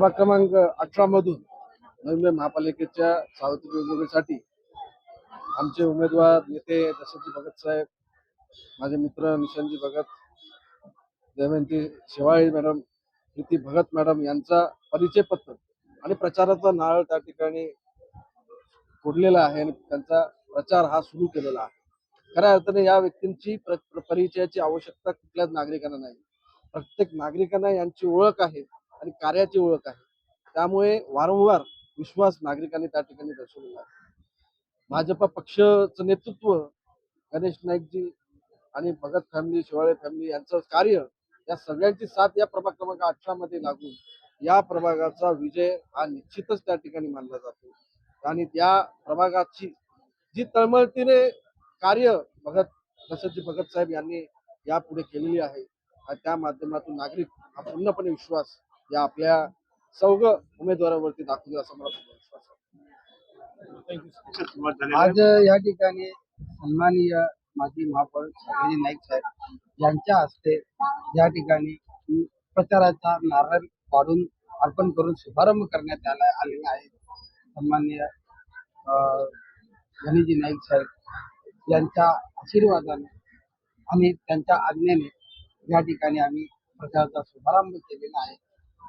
प्रभाग क्रमांक अठरा मधून नवी मुंबई महापालिकेच्या सार्वत्रिक निवडणुकीसाठी आमचे उमेदवार नेते दशरथजी भगत साहेब माझे मित्र निशांतजी भगत जयवंती शेवाळी मॅडम प्रीती भगत मॅडम यांचा परिचय पत्र आणि प्रचाराचा नारळ त्या ठिकाणी फोडलेला आहे आणि त्यांचा प्रचार हा सुरू केलेला आहे. खऱ्या अर्थाने या व्यक्तींची परिचयाची आवश्यकता कुठल्याच नागरिकांना नाही. प्रत्येक नागरिकांना यांची ओळख आहे. आणि कार्याची ओळख आहे. त्यामुळे वारंवार विश्वास नागरिकांनी त्या ठिकाणी दर्शवलेला आहे. भाजपा पक्षाचं नेतृत्व गणेश नाईकजी आणि भगत फॅमिली शिवाळे फॅमिली यांचं कार्य या सगळ्यांची साथ या प्रभाग क्रमांक अठरा मध्ये लागून या प्रभागाचा विजय हा निश्चितच त्या ठिकाणी मानला जातो. आणि त्या प्रभागाची जी तळमळतीने कार्य भगत दशरथजी भगत साहेब यांनी यापुढे केलेली आहे आणि त्या माध्यमातून नागरिक हा पूर्णपणे विश्वास या आपल्या चौघ उमेदवारावरती दाखवतील असा मला पूर्ण विश्वास आज या ठिकाणी सन्माननीय माजी महापौर सागरजी नाईक साहेब यांच्या हस्ते या ठिकाणी प्रचाराचा नारळ पाडून अर्पण करून शुभारंभ करण्यात आला आलेला आहे. सन्माननीय अं, गणेशजी नाईक साहेब यांच्या आशीर्वादाने आणि त्यांच्या आज्ञेने या ठिकाणी आम्ही प्रचाराचा शुभारंभ केलेला आहे.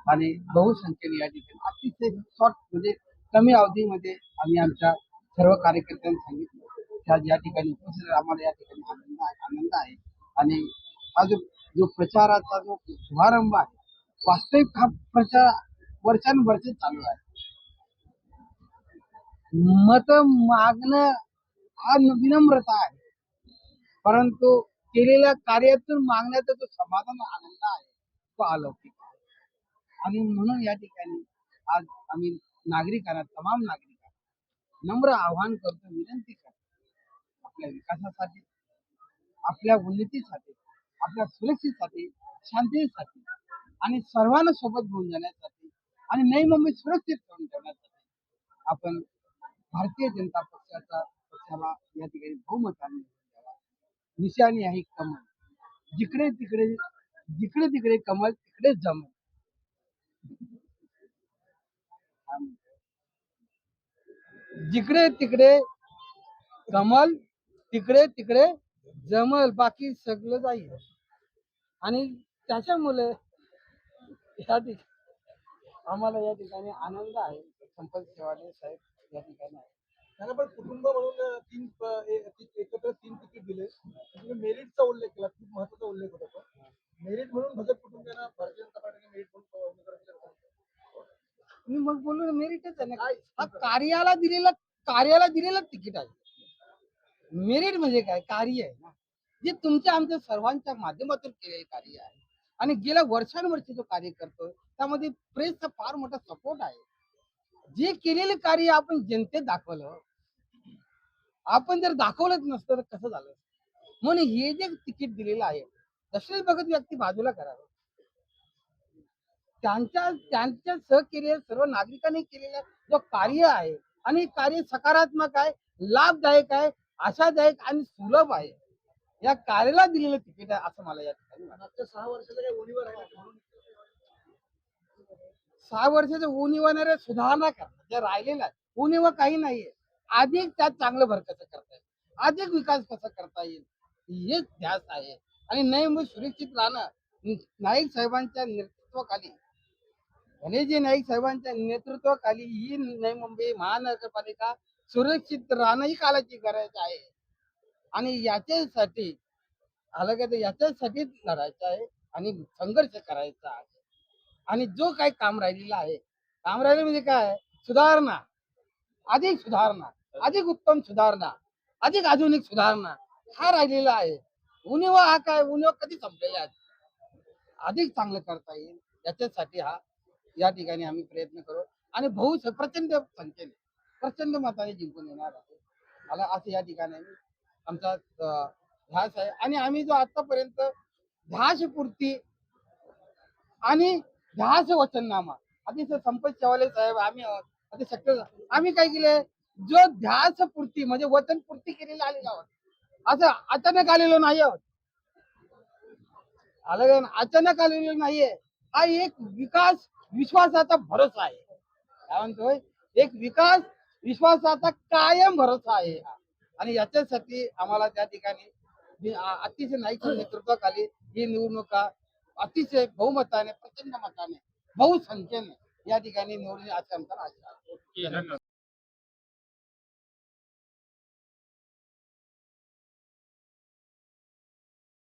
आणि बहुसंख्येने या ठिकाणी. अतिशय शॉर्ट म्हणजे कमी अवधीमध्ये आम्ही आमच्या सर्व कार्यकर्त्यांनी सांगितलं. त्या या ठिकाणी उपस्थित आम्हाला या ठिकाणी आनंद आहे आनंद आहे. आणि हा जो जो प्रचाराचा जो शुभारंभ आहे वास्तविक हा प्रचार वर्षानुवर्ष चालू आहे. मत मागणं हा विनम्रता आहे. परंतु केलेल्या कार्यातून मागण्याचा जो समाधान आनंद आहे तो अलौकिक आणि म्हणून या ठिकाणी आज आम्ही नागरिकांना तमाम नागरिकांना नम्र आवाहन करतो विनंती करतो. आपल्या विकासासाठी आपल्या उन्नतीसाठी आपल्या सुरक्षेसाठी शांतीसाठी आणि सर्वांना सोबत घेऊन जाण्यासाठी आणि नवी मुंबई सुरक्षित करून ठेवण्यासाठी आपण भारतीय जनता पक्षाचा पक्षाला या ठिकाणी बहुमताने निशाणी आहे कमल जिकडे तिकडे जिकडे तिकडे कमल तिकडे जमल जिकडे तिकडे कमल तिकडे तिकडे जमल बाकी सगळं जाईल. आणि त्याच्यामुळे या ठिकाणी आम्हाला या ठिकाणी आनंद आहे. संपत शेवाडे साहेब या ठिकाणी आहे. त्यांना पण कुटुंब म्हणून तीन एकत्र तीन तिकीट दिले. तुम्ही मेरिटचा उल्लेख केला खूप महत्त्वाचा उल्लेख होता मेरिट म्हणून भगत कुटुंबियांना भारतीय जनता पार्टीने मेरिट म्हणून उमेदवार दिले होते. मी मग बोललो मेरिटच आहे ना. हा कार्याला दिलेलं कार्याला दिलेलं तिकीट आहे. मेरिट म्हणजे काय? कार्य आहे ना. जे तुमच्या आमच्या सर्वांच्या माध्यमातून केलेले कार्य आहे. आणि गेल्या वर्षानुवर्षी जो कार्य करतो त्यामध्ये प्रेसचा फार मोठा सपोर्ट आहे. जे केलेले कार्य आपण जनतेत दाखवलं आपण जर दाखवलंच नसतं तर कसं झालं? म्हणून हे जे तिकीट दिलेलं आहे दशरथ भगत व्यक्ती बाजूला करावं. त्यांच्या त्यांच्या सहकेलेल्या सर्व नागरिकांनी केलेलं जो कार्य आहे आणि कार्य सकारात्मक आहे लाभदायक आहे आशादायक आणि सुलभ आहे. या कार्याला दिलेलं तिकीट आहे असं मला या ठिकाणी सहा वर्षाला सहा वर्षाचं उणीवाणारे सुधारणा करणं जे राहिलेलं आहे उणीव काही नाहीये. अधिक त्यात चांगलं भर कसं करता येईल? अधिक विकास कसा करता येईल? हेच ध्यास आहे. आणि नाही मग सुरक्षित राहणं. नाईक साहेबांच्या नेतृत्वाखाली गणेशजी नाईक साहेबांच्या नेतृत्वाखाली ही नवी मुंबई महानगरपालिका सुरक्षित राहणं ही कालाची गरज आहे. आणि याच्यासाठी आलं का ते याच्यासाठीच लढायचं आहे आणि संघर्ष करायचा आहे. आणि जो काही काम राहिलेला आहे काम राहिले म्हणजे काय? सुधारणा. अधिक सुधारणा. अधिक उत्तम सुधारणा. अधिक आधुनिक सुधारणा. हा राहिलेला आहे. उणीवा हा काय? उणीवा कधी संपलेला आहे? अधिक चांगलं करता येईल. याच्यासाठी हा या ठिकाणी आम्ही प्रयत्न करू. आणि बहु प्रचंड संख्येने प्रचंड मताने जिंकून येणार आहे. मला असं या ठिकाणी आमचा ध्यास आहे. आणि आम्ही जो आतापर्यंत ध्यासपूर्ती आणि ध्यास वचननामा अतिशय संपत चव्हाले साहेब आम्ही आहोत अति शक्य आम्ही काय केले? जो ध्यास पूर्ती म्हणजे वचन पूर्ती केलेला आलेला आहोत. असं अचानक आलेलो नाही आहोत. आलं अचानक आलेलो नाहीये. हा एक विकास विश्वासाचा भरोसा आहे. काय म्हणतोय? एक विकास विश्वासाचा कायम भरोसा आहे हा. आणि याच्यासाठी आम्हाला त्या ठिकाणी अतिशय नाईकच्या नेतृत्वाखाली ही निवडणुका अतिशय बहुमताने प्रचंड मताने बहुसंख्येने या ठिकाणी निवडून असं आमचा आशा